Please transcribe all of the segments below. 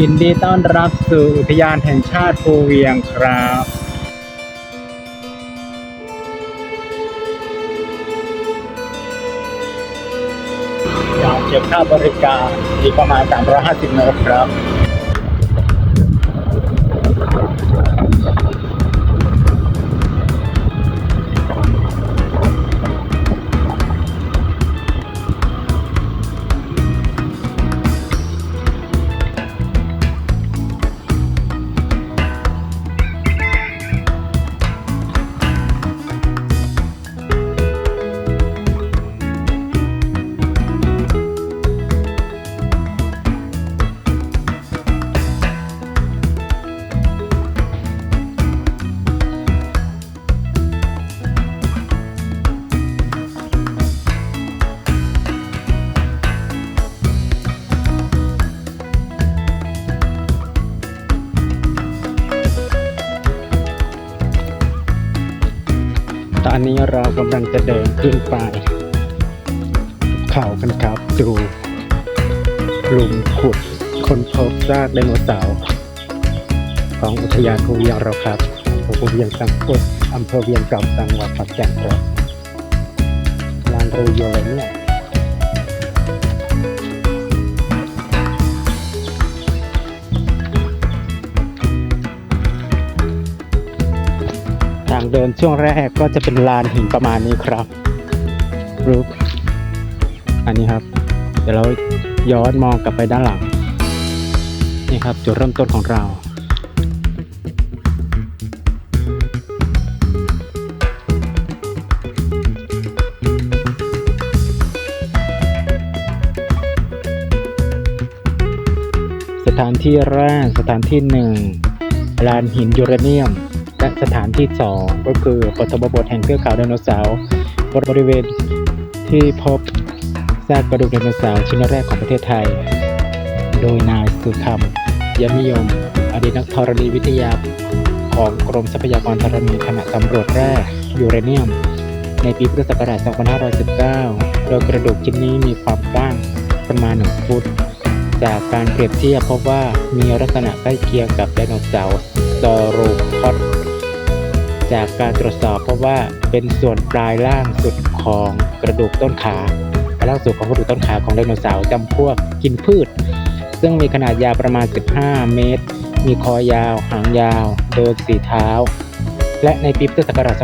ยินดีต้อนรับสู่อุทยานแห่งชาติภูเวียงครับอยากเก็บค่าบริการอีกประมาณ 350เมตรครับ เรากำลังจะเดินขึ้นไปเขากันครับดูหลุมขุดคนพบซากไดโนเสาร์ของอุทยานภูเวียงเราครับภูเวียงสังกุดอำเภอเวียงเก่าจังหวัดขอนแก่นครับลานเรือโยเลยเนี่ยางเดินช่วงแรกก็จะเป็นลานหินประมาณนี้ครับรูปอันนี้ครับ เดี๋ยวเราย้อนมองกลับไปด้านหลัง นี่ครับจุดเริ่มต้นของเราสถานที่แรกสถานที่หนึ่งลานหินยูเรเนียม และสถานที่สองก็คือปฐมบทแห่งเทือกเขาไดโนเสาร์บริเวณที่พบซากกระดูกไดโนเสาร์ชิ้นแรกของประเทศไทย โดยนายสุธรรมยมนิยม อดีตนักธรณีวิทยาของกรมทรัพยากรธรณีขณะสำรวจแร่ยูเรเนียม ในปีพุทธศักราช 2519 โดยกระดูกชิ้นนี้มีความกว้างประมาณ 1 ฟุต จากการเปรียบเทียบพบว่ามีลักษณะใกล้เคียงกับไดโนเสาร์ซอโรพอด จากการตรวจสอบพบว่าเป็นส่วนปลายล่างสุดของกระดูกต้นขาปลายล่างสุดของกระดูกต้นขาของไดโนเสาร์จำพวกกินพืช ซึ่งมีขนาดยาวประมาณ 15 เมตร มีคอยาว หางยาว เดินสีเท้า และในปีพุทธศักราช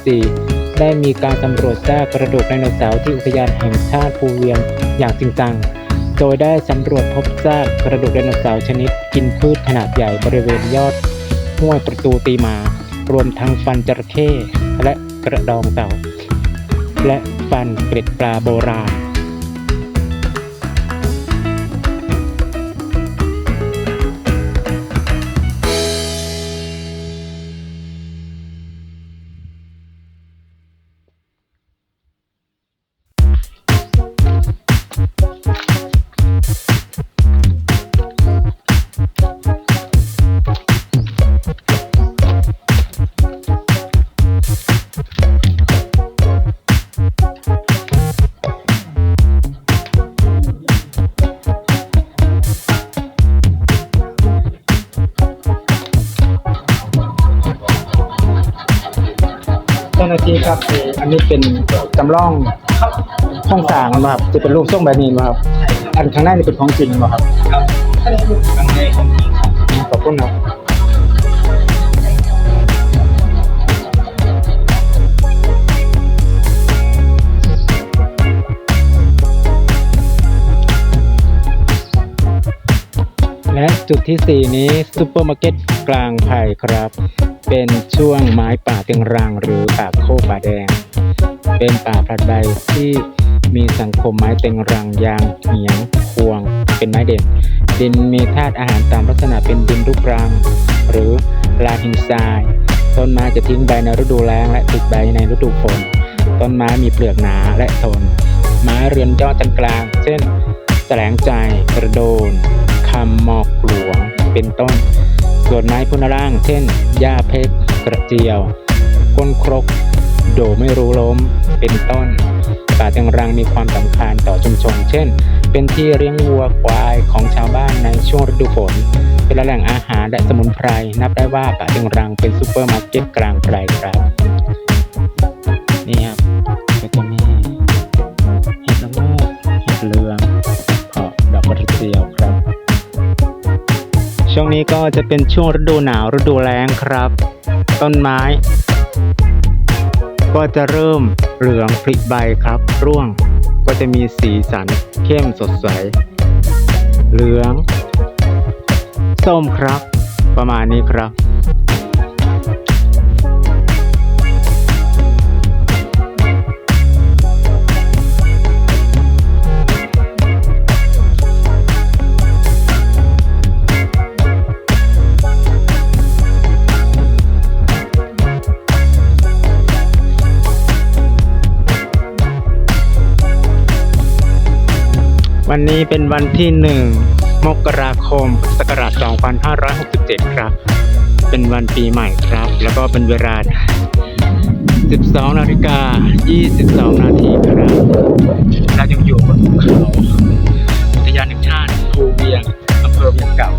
2524 ได้มีการสำรวจซากกระดูกไดโนเสาร์ที่อุทยานแห่งชาติภูเวียงอย่างจริงจังโดยได้สำรวจพบซากกระดูกไดโนเสาร์ชนิด กินพืชขนาดใหญ่บริเวณยอดห้วยประตูตีมา รวมทั้งฟันจระเข้และกระดองเต่า และฟันเกล็ดปลาโบราณ อันนี้เป็นจำลองช่องสางนะครับ จะเป็นรูปทรงแบบนี้นะครับ อันข้างหน้านี่เป็นของจริงนะครับครับขอบคุณครับและจุดที่ 4 นี้ซูเปอร์มาร์เก็ตกลางไผ่ครับ เป็นช่วงไม้ป่าเตียงรังหรือป่าโคกป่าแดง เป็นป่าพลัดใบที่มีสังคมไม้เต็งรังยางเหียงควง เป็นไม้เด่น ดินมีธาตุอาหารตามลักษณะเป็นดินรูปรัง หรือลาหินทรายต้นไม้จะทิ้งใบในฤดูแล้งและติดใบในฤดูฝนต้นไม้มีเปลือกหนาและทน ไม้เรือนยอดจันกลาง เช่นแสลงใจกระโดนคำหมอกหลวงเป็นต้น ส่วนไม้พุนร่าง เช่นหญ้าเพชรกระเจียว ก้นครก โดไม่รู้ล้มเป็นต้นป่าเตียงรังมีความสำคัญต่อชุมชน เช่น เป็นที่เลี้ยงวัวควายของชาวบ้านในช่วงฤดูฝน เป็นแหล่งอาหารและสมุนไพร นับได้ว่าป่าตึงรังเป็นซูเปอร์มาร์เก็ตกลางไกลครับ นี่ครับก็จะมีเห็ดละโงกเห็ดเหลืองเพาะดอกกระเจียวครับ ช่วงนี้ก็จะเป็นช่วงฤดูหนาวฤดูแล้งครับ ต้นไม้ ก็จะเริ่มเหลืองผลิใบครับ ร่วงก็จะมีสีสันเข้มสดใส เหลือง ส้มครับ ประมาณนี้ครับ วันนี้เป็นวันที่หนึ่งมกราคมศักราช 2567 ครับ เป็นวันปีใหม่ครับ แล้วก็เป็นเวลา 12 นาฬิกา 22 นาทีครับเรายังอยู่บนภูเขาอุทยานแห่งชาติภูเวียงอำเภอเวียงเก่า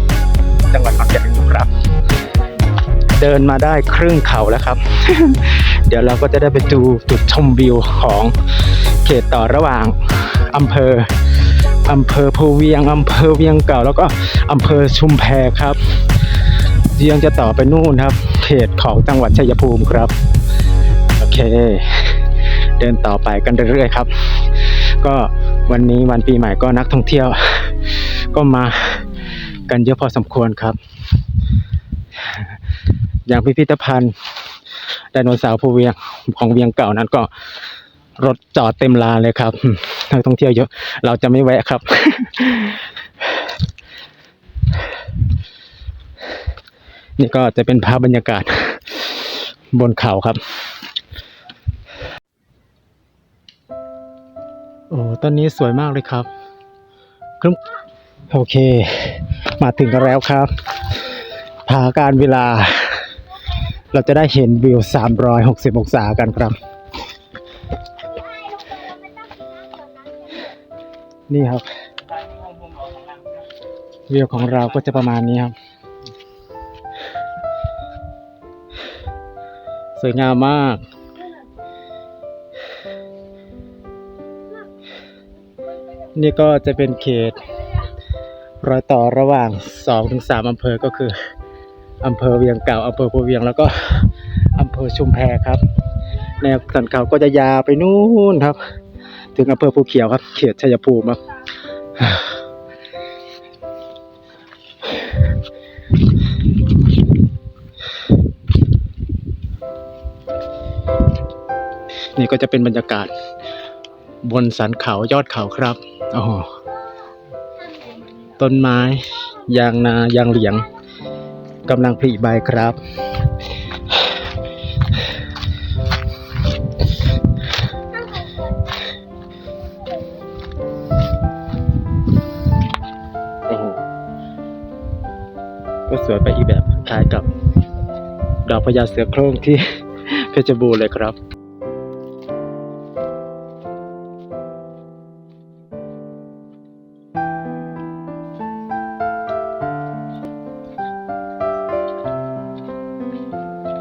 จังหวัดขอนแก่นอยู่ครับ เดินมาได้ครึ่งเขาแล้วครับ เดี๋ยวเราก็จะได้ไปดูจุดชมวิวของเขตต่อระหว่างอำเภอ อำเภอภูเวียงอำเภอเวียงเก่า แล้วก็อำเภอชุมแพครับยังจะต่อไปนู่นครับ เขตของจังหวัดชัยภูมิครับ โอเค เดินต่อไปกันเรื่อยๆครับ ก็วันนี้วันปีใหม่ก็นักท่องเที่ยว ก็มากันเยอะพอสมควรครับ อย่างพิพิธภัณฑ์ไดโนเสาร์ภูเวียงของเวียงเก่านั้นก็รถจอดเต็มลานเลยครับ นักท่องเที่ยวเยอะ เราจะไม่แวะครับ นี่ก็จะเป็นภาพบรรยากาศบนเขาครับ โอ้ต้นนี้สวยมากเลยครับครึ้มโอเค มาถึงกันแล้วครับผาการเวลา เราจะได้เห็นวิว 360 องศากันครับ นี่ครับวิวของเราก็จะประมาณนี้ครับ สวยงามมากนี่ก็จะเป็นเขต รอยต่อระหว่าง2-3ถึง3อำเภอก็คืออำเภอเวียงเก่าอำเภอภูเวียงแล้วก็อำเภอชุมแพครับ แนวสันเขาก็จะยาวไปนู่นครับ ถึงอำเภอภูเขียวครับ เขตชัยภูมิครับ นี่ก็จะเป็นบรรยากาศ บนสันเขายอดเขาครับโอ้โหต้นไม้ ยางนายางเหลียงกำลังผลิใบครับ สวยไปอีกแบบคล้ายกับ ดอกพญาเสือโคร่งที่เพชรบูรณ์เลยครับ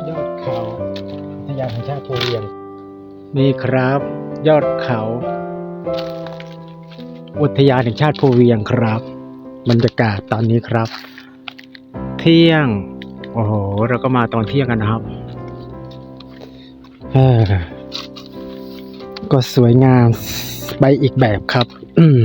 ยอดเขาอุทยานแห่งชาติภูเวียงนี่ครับ ยอดเขา อุทยานแห่งชาติภูเวียงครับ บรรยากาศตอนนี้ครับเที่ยง โอ้โห เราก็มาตอนเที่ยงกันนะครับเออก็สวยงามไปอีกแบบครับอืม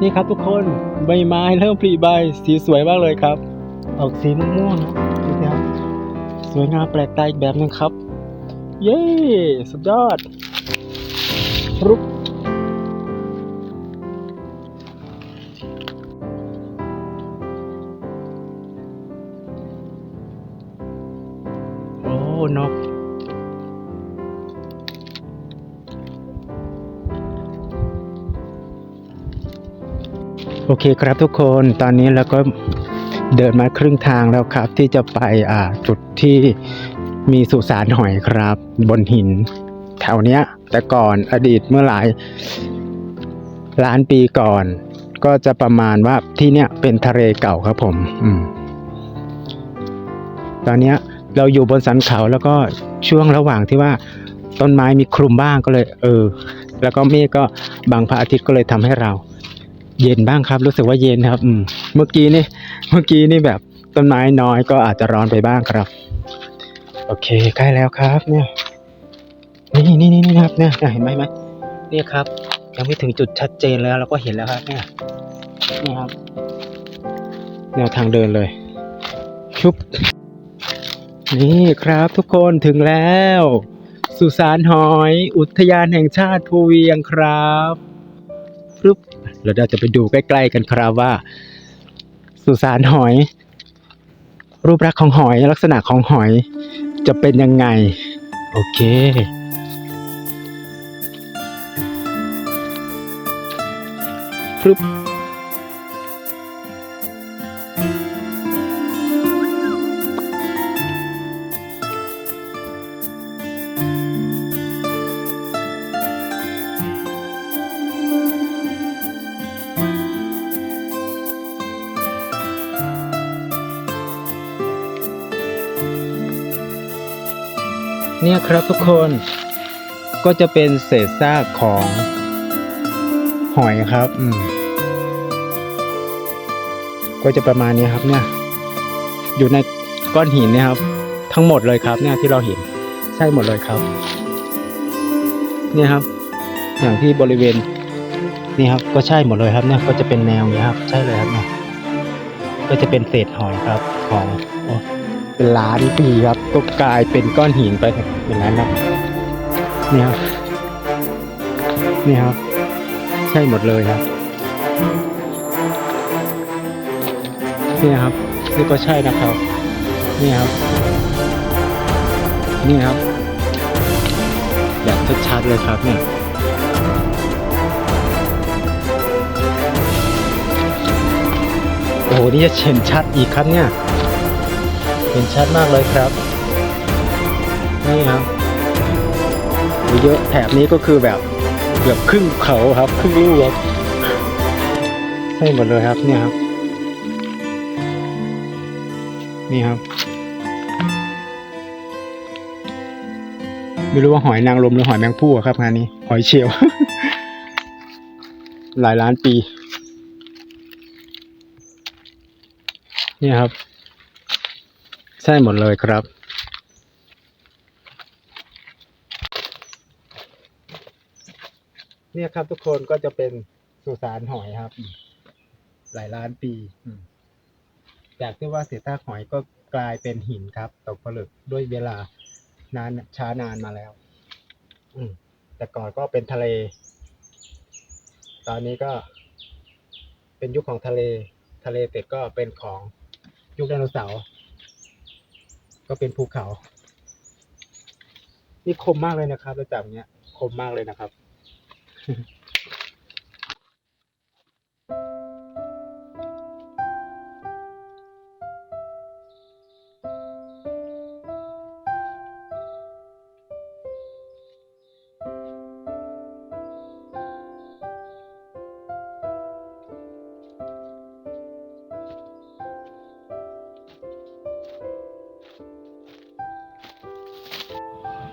นี่ครับทุกคนใบไม้เริ่มผลิใบสีสวยมากเลยครับ ออกสีม่วงๆนะดูสิครับสวยงามแปลกตาอีกแบบหนึงครับ เย้ สุดยอดรุกโอ้นกโอเคครับทุกคน ตอนนี้เราก็ เดินมาครึ่งทางแล้วครับ ที่จะไปอ่าจุดที่มีสุสานหอยครับ บนหิน แถวเนี้ย แต่ก่อนอดีตเมื่อหลายล้านปีก่อน ก็จะประมาณว่าที่เนี้ยเป็นทะเลเก่าครับผมอืมตอนเนี้ย เราอยู่บนสันเขาแล้วก็ช่วงระหว่างที่ว่าต้นไม้มีคลุมบ้างก็เลย เออ แล้วก็เมฆก็บังพระอาทิตย์ก็เลยทำให้เรา เย็นบ้างครับ รู้สึกว่าเย็นครับอืมเมื่อกี้นี่เมื่อกี้นี่แบบต้นไม้น้อยก็อาจจะร้อนไปบ้างครับ โอเคใกล้แล้วครับ เนี่ย นี่นี่นี่นะครับเนี่ยเห็นไหมไหมเนี่ยครับ ยังไม่ถึงจุดชัดเจนแล้วเราก็เห็นแล้วครับ เนี่ยนี่ครับแนวทางเดินเลยชุบนี่ครับทุกคนถึงแล้ว สุสานหอย อุทยานแห่งชาติภูเวียงครับปึ๊บ เราจะไปดูใกล้ๆกันครับว่า สุสานหอย รูปลักษณ์ของหอยลักษณะของหอยจะเป็นยังไง โอเคปึ๊บ นี่ครับทุกคนก็จะเป็นเศษซากของหอยครับ อืม ก็จะประมาณนี้ครับ เนี่ย อยู่ในก้อนหินเนี่ยครับ ทั้งหมดเลยครับ เนี่ยที่เราเห็นใช่หมดเลยครับ เนี่ยครับ อย่างที่บริเวณนี่ครับ ก็ใช่หมดเลยครับ เนี่ย ก็จะเป็นแนวนี้ครับ ใช่เลยครับเนี่ยก็จะเป็นเศษหอยครับ ของ เป็นล้านปีครับ ก็กลายเป็นก้อนหินไปอย่างนั้นครับเนี่ยครับนี่ครับ ใช่หมดเลยครับเนี่ยครับนี่ก็ใช่นะครับนี่ครับนี่ครับแบบชัดๆเลยครับเนี่ยโอ้โหนี่จะเห็นชัดอีกครับเนี่ย เห็นชัดมากเลยครับ นี่ครับโอ้เยอะแถบนี้ก็คือแบบเกือบครึ่งเขาครับ ครึ่งลูกครับใช่หมดเลยครับเนี่ยครับ นี่ครับ ไม่รู้ว่าหอยนางรมหรือหอยแมงผู้อะครับงานนี้ หอยเชลล์หลายล้านปี เนี่ยครับ ใช่หมดเลยครับ เนี่ยครับทุกคนก็จะเป็นสุสานหอยครับ หลายล้านปี จากที่ว่าเศษซากหอยก็กลายเป็นหินครับตกผลึกด้วยเวลานานช้านานมาแล้ว อืมแต่ก่อนก็เป็นทะเล ตอนนี้ก็เป็นยุคของทะเล ทะเลเสร็จก็เป็นของยุคไดโนเสาร์ ก็เป็นภูเขา นี่คมมากเลยนะครับระจับเนี้ยคมมากเลยนะครับ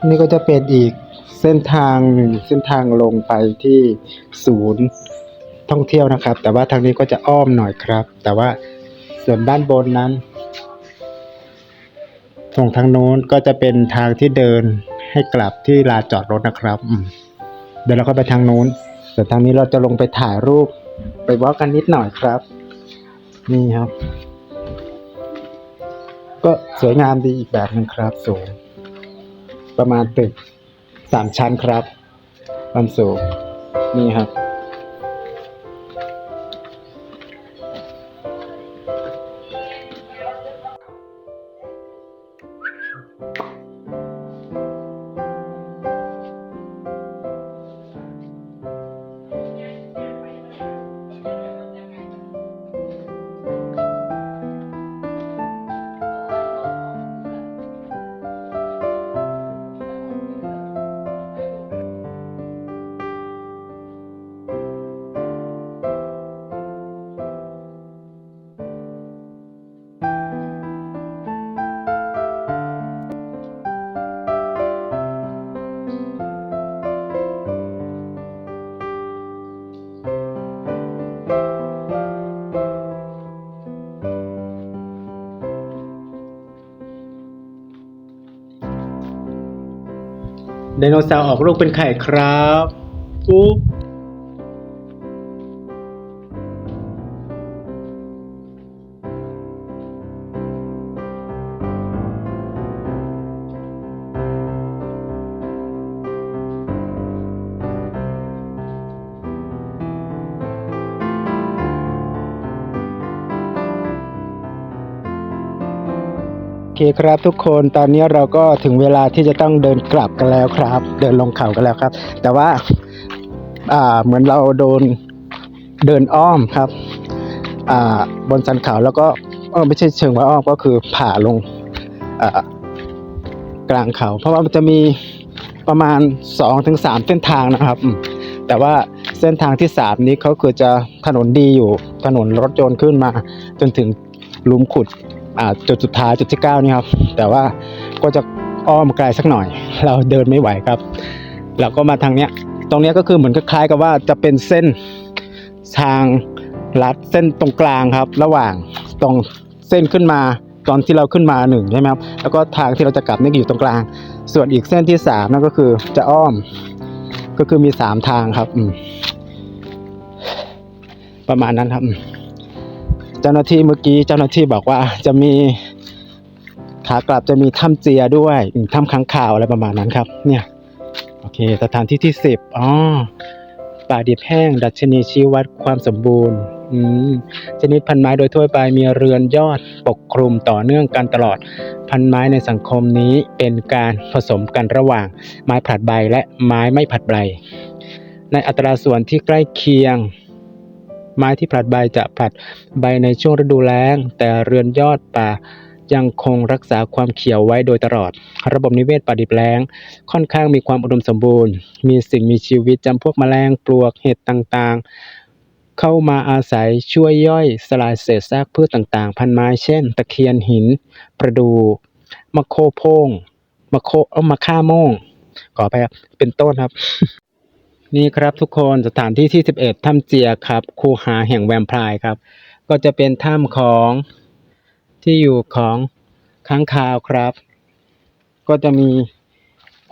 นี่ก็จะเป็นอีกเส้นทางหนึ่งเส้นทางลงไปที่ศูนย์ท่องเที่ยวนะครับ แต่ว่าทางนี้ก็จะอ้อมหน่อยครับ แต่ว่าส่วนด้านบนนั้นตรงทางโน้นก็จะเป็นทางที่เดินให้กลับที่ลานจอดรถนะครับเดี๋ยวเราก็ไปทางโน้นส่วนทางนี้เราจะลงไปถ่ายรูปไปวอล์กกันนิดหน่อยครับ นี่ครับ ก็สวยงามดีอีกแบบหนึงครับสูง ประมาณตึกสามชั้นครับ ความสูงนี่ครับ ไดโนเสาร์ออกลูกเป็นไข่ครับปุ๊บ เคครับทุกคนตอนนี้เราก็ถึงเวลาที่จะต้องเดินกลับกันแล้วครับ เดินลงเขากันแล้วครับ แต่ว่าอ่าเหมือนเราโดนเดินอ้อมครับอ่าบนสันเขาแล้วก็เออไม่ใช่เชิงว่าอ้อมก็คือผ่าลงอ่ากลางเขา เพราะว่ามันจะมีประมาณ2อถึงสเส้นทางนะครับ แต่ว่าเส้นทางที่สามนี้เขาคือจะถนนดีอยู่ถนนรถยนต์ขึ้นมา จนถึงหลุมขุด จุดสุดท้ายจุดที่เก้านี่ครับ แต่ว่าก็จะอ้อมไกลสักหน่อย เราเดินไม่ไหวครับเราก็มาทางเนี้ย ตรงเนี้ยก็คือเหมือนคล้ายกับว่าจะเป็นเส้นทางลัดเส้นตรงกลางครับ ระหว่างตรงเส้นขึ้นมาตอนที่เราขึ้นมาหนึ่งใช่ไหมครับแล้วก็ทางที่เราจะกลับนี่อยู่ตรงกลาง ส่วนอีกเส้นที่สามนั่นก็คือจะอ้อม ก็คือมีสามทางครับประมาณนั้นครับ เจ้าหน้าที่เมื่อกี้เจ้าหน้าที่บอกว่าจะมีขากลับจะมีถ้ำเจียด้วยถ้ำค้างคาวอะไรประมาณนั้นครับ เนี่ย โอเค สถานที่ที่สิบอ๋อป่าดิบแห้ง ดัชนีชี้วัดความสมบูรณ์อืมชนิดพันไม้โดยทั่วไปมีเรือนยอดปกคลุมต่อเนื่องกันตลอด พันไม้ในสังคมนี้เป็นการผสมกันระหว่างไม้ผลัดใบและไม้ไม่ผลัดใบในอัตราส่วนที่ใกล้เคียง ไม้ที่ผลัดใบจะผลัดใบในช่วงฤดูแล้ง แต่เรือนยอดป่ายังคงรักษาความเขียวไว้โดยตลอด ระบบนิเวศป่าดิบแล้ง ค่อนข้างมีความอุดมสมบูรณ์ มีสิ่งมีชีวิตจำพวกแมลงปลวกเห็ดต่างๆ เข้ามาอาศัยช่วยย่อยสลายเศษซากพืชต่างๆ พันไม้เช่น ตะเคียนหิน ประดูมะโคโพงมะโคเอ้ามะค่าโมงขอไปครับเป็นต้นครับ นี่ครับทุกคนสถานที่ที่ 11 ถ้ำเจียครับ คูหาแห่งแวมไพร์ครับ ก็จะเป็นถ้ำของที่อยู่ของค้างคาวครับ ก็จะมี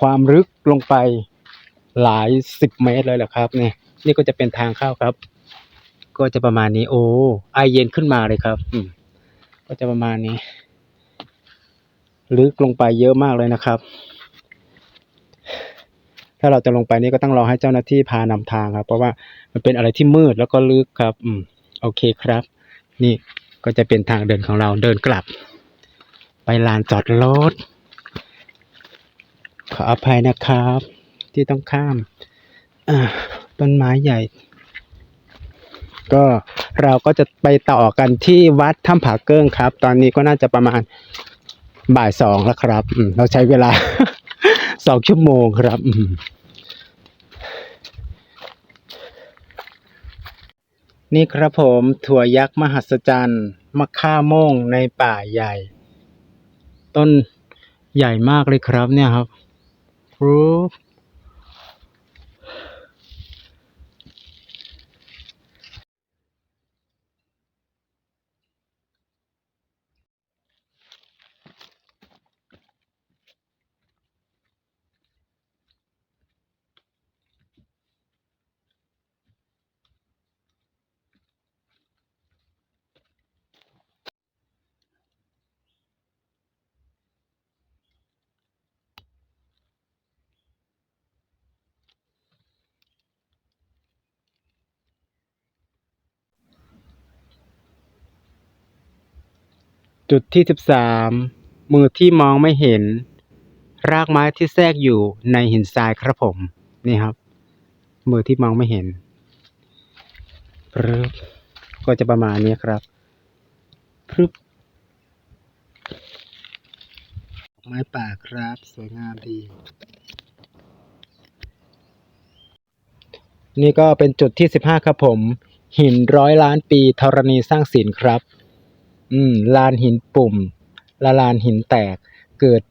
ความลึกลงไปหลายสิบเมตรเลยแหละครับเนี่ยนี่ก็จะเป็นทางเข้าครับ ก็จะประมาณนี้โอ้ไอเย็นขึ้นมาเลยครับอืมก็จะประมาณนี้ ลึกลงไปเยอะมากเลยนะครับ ถ้าเราจะลงไปนี่ก็ต้องรอให้เจ้าหน้าที่พานำทางครับ เพราะว่ามันเป็นอะไรที่มืดแล้วก็ลึกครับ อืมโอเคครับ นี่ก็จะเป็นทางเดินของเราเดินกลับ ไปลานจอดรถขออภัยนะครับ ที่ต้องข้ามต้นไม้ใหญ่ ก็เราก็จะไปต่อกันที่วัดถ้ำผาเกิ้งครับ ตอนนี้ก็น่าจะประมาณบ่ายสองแล้วครับเราใช้เวลา สองชั่วโมงครับนี่ครับผมถั่วยักษ์มหัศจรรย์มะค่าโม่งในป่าใหญ่ ต้นใหญ่มากเลยครับเนี่ยครับรู จุดที่สิบสามมือที่มองไม่เห็น รากไม้ที่แทรกอยู่ในหินทรายครับผม นี่ครับ มือที่มองไม่เห็นปรึบก็จะประมาณนี้ครับพรึบไม้ป่าครับ สวยงามดี นี่ก็เป็นจุดที่สิบห้าครับผม หินร้อยล้านปีธรณีสร้างศิลป์ครับ อืมลานหินปุ่มและลานหินแตก เกิด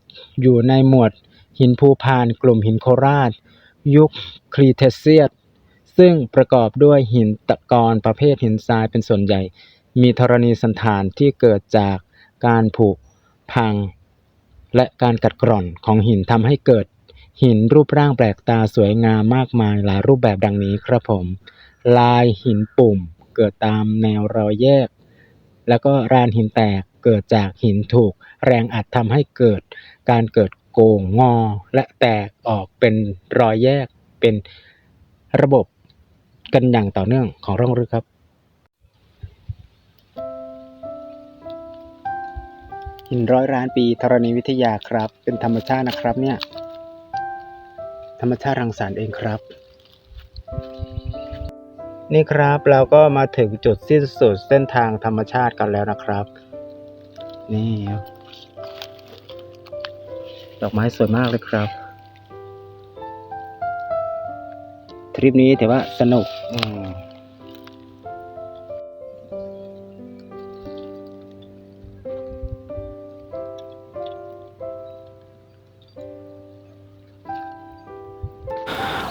อยู่ในหมวดหินภูพานกลุ่มหินโคราช ยุคครีเทเซียสซึ่งประกอบด้วยหินตะกอนประเภทหินทรายเป็นส่วนใหญ่ มีธรณีสันฐานที่เกิดจากการผุพัง และการกัดกร่อนของหินทำให้เกิด หินรูปร่างแปลกตาสวยงามมากมายหลายรูปแบบดังนี้ครับผม ลายหินปุ่มเกิดตามแนวรอยแยก แล้วก็รานหินแตกเกิดจากหินถูกแรงอัดทำให้เกิดการเกิดโก่งงอ และแตกออกเป็นรอยแยกเป็นระบบกันอย่างต่อเนื่องของร่องรึกครับ หินร้อยล้านปีธรณีวิทยาครับ เป็นธรรมชาตินะครับเนี่ย ธรรมชาติรังสรรค์เองครับ นี่ครับเราก็มาถึงจุดสิ้นสุดเส้นทางธรรมชาติกันแล้วนะครับ นี่ดอกไม้สวยมากเลยครับ ทริปนี้ถือว่าสนุกอืม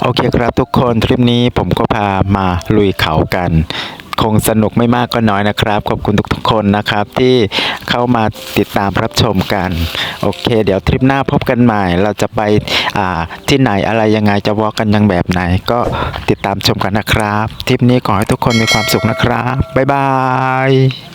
โอเคครับทุกคนทริปนี้ผมก็พามาลุยเขากัน คงสนุกไม่มากก็น้อยนะครับ ขอบคุณทุกๆคนนะครับที่เข้ามาติดตามรับชมกัน โอเค เดี๋ยวทริปหน้าพบกันใหม่ เราจะไปที่ไหนอะไรยังไงจะวอลกันยังแบบไหน ก็ติดตามชมกันนะครับ ทริปนี้ขอให้ทุกคนมีความสุขนะครับ บ๊ายบาย